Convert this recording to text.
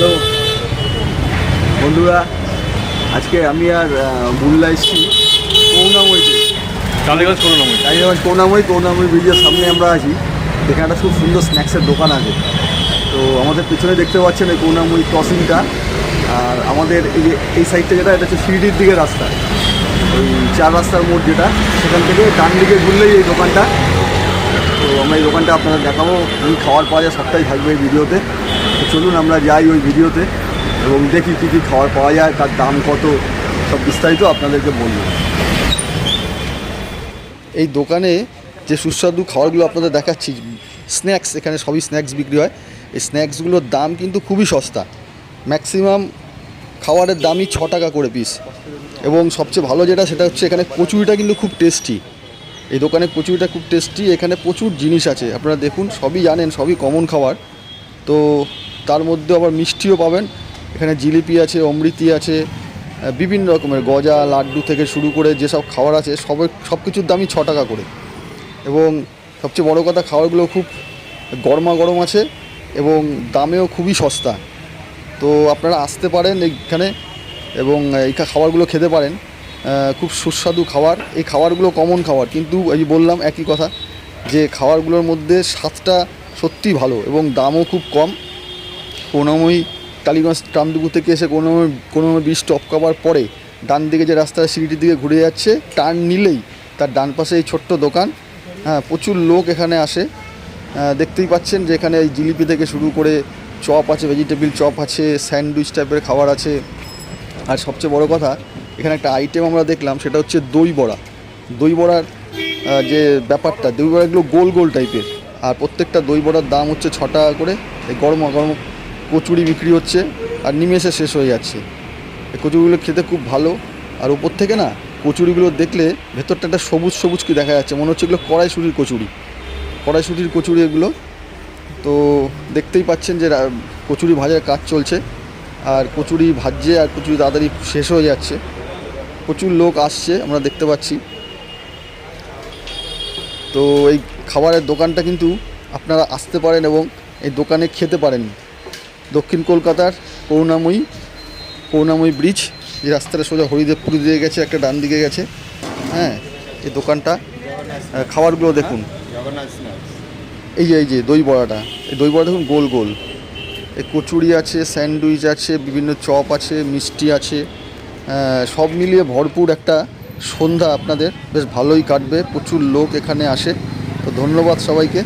Hello. বন্ধুরা আজকে আমি আর বুল্লা এসেছি করুণাময়ীতে টালিগঞ্জ করুন আমি টাইগারগঞ্জ করুণাময়ী করুণাময়ী ব্রিজের সামনে আমরা আছি। এখানে একটা খুব সুন্দর স্ন্যাক্সের দোকান আছে। তো আমাদের পিছনে দেখতে পাচ্ছেন এই করুণাময়ী ক্রসিংটা আর আমাদের এই যে এই সাইডটা যেটা এটা হচ্ছে শিরডির দিকে রাস্তা। ওই চার রাস্তার মোড় যেটা সেখান থেকে ডান দিকে ঘুরলেই এই দোকানটা। তো আমরা এই দোকানটা আপনাদের দেখাবো। কি খাবার পাওয়া যায় সবটাই থাকবে এই ভিডিওতে চলুন আমরা যাই ওই ভিডিওতে এবং দেখি কী কী খাবার পাওয়া যায়, তার দাম কত, সব বিস্তারিত আপনাদেরকে বলব। এই দোকানে যে সুস্বাদু খাবারগুলো আপনাদের দেখাচ্ছি, স্ন্যাক্স, এখানে সবই স্ন্যাক্স বিক্রি হয়। এই স্ন্যাক্সগুলোর দাম কিন্তু খুবই সস্তা। ম্যাক্সিমাম খাবারের দামই ছ টাকা করে পিস এবং সবচেয়ে ভালো যেটা, সেটা হচ্ছে এখানে কচুরিটা কিন্তু খুব টেস্টি এই দোকানে কচুরিটা খুব টেস্টি এখানে প্রচুর জিনিস আছে। আপনারা দেখুন, সবই জানেন, সবই কমন খাবার। তো তার মধ্যে আবার মিষ্টিও পাবেন। এখানে জিলিপি আছে, অমৃতি আছে বিভিন্ন রকমের গজা, লাড্ডু থেকে শুরু করে যেসব খাবার আছে, সব সব কিছুর দামই ছ টাকা করে। এবং সবচেয়ে বড় কথা, খাবারগুলো খুব গরমা গরম আছে এবং দামেও খুবই সস্তা। তো আপনারা আসতে পারেন এইখানে এবং এই খাবারগুলো খেতে পারেন। খুব সুস্বাদু খাবার। এই খাবারগুলো কমন খাবার। কিন্তু এই বললাম একই কথা যে খাবারগুলোর মধ্যে স্বাদটা সত্যি ভালো এবং দামও খুব কম। করুণাময়ী টালিগঞ্জ ট্রামদুপুর থেকে এসে করুণাময়ী করুণাময়ী ব্রিজ টপ করার পরে ডান দিকে যে রাস্তাটা সিঁড়িটির দিকে ঘুরে যাচ্ছে টার্ন নিলেই তার ডান পাশে এই ছোট্ট দোকান। হ্যাঁ প্রচুর লোক এখানে আসে। দেখতেই পাচ্ছেন যে এখানে এই জিলিপি থেকে শুরু করে চপ আছে ভেজিটেবিল চপ আছে স্যান্ডউইচ টাইপের খাবার আছে। আর সবচেয়ে বড় কথা, এখানে একটা আইটেম আমরা দেখলাম, সেটা হচ্ছে দই বড়া। দই বড়ার যে ব্যাপারটা, দই বড়াগুলো গোল গোল টাইপের আর প্রত্যেকটা দই বড়ার দাম হচ্ছে ছ টাকা করে। এই গরম গরম কচুরি বিক্রি হচ্ছে আর নিমেষে শেষ হয়ে যাচ্ছে। এই কচুরিগুলো খেতে খুব ভালো। আর উপর থেকে না, কচুরিগুলো দেখলে ভেতরটা একটা সবুজ সবুজ কি দেখা যাচ্ছে। মনে হচ্ছে এগুলো কড়াইশুটির কচুরি। কড়াইশুটির কচুরি এগুলো তো দেখতেই পাচ্ছেন যে কচুরি ভাজার কাজ চলছে। আর কচুরি ভাজছে আর কচুরি তাড়াতাড়ি শেষ হয়ে যাচ্ছে। প্রচুর লোক আসছে, আমরা দেখতে পাচ্ছি। তো এই খাবারের দোকানটা কিন্তু আপনারা আসতে পারেন এবং এই দোকানে খেতে পারেন। দক্ষিণ কলকাতার করুণাময়ী করুণাময়ী ব্রিজ, যে রাস্তাটা সোজা হরিদেবপুর দিয়ে গেছে, একটা ডান দিকে গেছে। হ্যাঁ এই দোকানটা খাবারগুলো দেখুন। এই যে এই যে, দই বড়াটা। এই দই বড়া দেখুন, গোল গোল। এই কচুরি আছে, স্যান্ডউইচ আছে, বিভিন্ন চপ আছে, মিষ্টি আছে। সব মিলিয়ে ভরপুর একটা সন্ধ্যা আপনাদের। বেশ ভালোই কাটবে, প্রচুর লোক এখানে আসে। তো ধন্যবাদ সবাইকে।